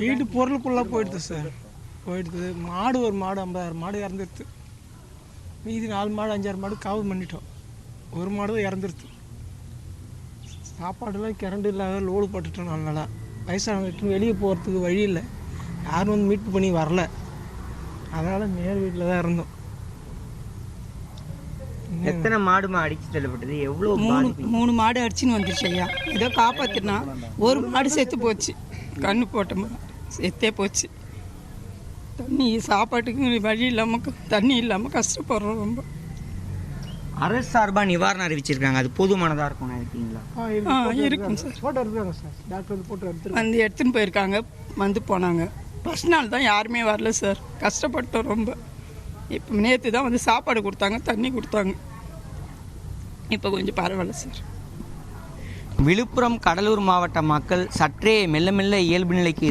வீட்டு பொருள் ஃபுல்லாக போயிடுது சார். போயிடுது. மாடு ஒரு மாடு ஐம்பதாயிரம் மாடு இறந்துடுது மீதி நாலு மாடு அஞ்சாறு மாடு காவு பண்ணிட்டோம். ஒரு மாடு தான் இறந்துருது. சாப்பாடுலாம் கரண்ட் இல்லாத லோடு போட்டுட்டோம் நாலு நாளாக வயசானவங்க வெளியே போகிறதுக்கு வழி இல்லை. யாரும் வந்து மீட்பு பண்ணி வரல. அதனால் நேர் வீட்டில் தான் இருந்தோம். எத்தனை மாடுமா அடிச்சு செல்லப்பட்டது எவ்வளோ மூணு மூணு மாடு அடிச்சுன்னு வந்துருச்சு ஐயா. ஏதோ காப்பாத்தினா ஒரு மாடு செத்து போச்சு. கண்ணு போட்ட மாடு செத்தே போச்சு. தண்ணி சாப்பாட்டுக்கு வழி இல்லாமல் தண்ணி இல்லாமல் கஷ்டப்படுறோம் ரொம்ப. அரசு சார்பா நிவாரணம் அறிவிச்சிருக்காங்க. அது போதுமானதா இருக்கும் நினைக்கிறீங்களா? ஆ இருக்கும் சார். ஃபோட்டோ எடுத்துருக்காங்க சார். டாக்டர் வந்து ஃபோட்டோ எடுத்துருக்காங்க வந்து எடுத்துன்னு போயிருக்காங்க. வந்து போனாங்க. ஃபஸ்ட் நாள் தான் யாருமே வரல சார். கஷ்டப்பட்டோம் ரொம்ப. இப்போ நேற்று தான் வந்து சாப்பாடு கொடுத்தாங்க தண்ணி கொடுத்தாங்க. இப்போ கொஞ்சம் பரவாயில்ல சார். விழுப்புரம் கடலூர் மாவட்ட மக்கள் சற்றே மெல்ல மெல்ல இயல்பு நிலைக்கு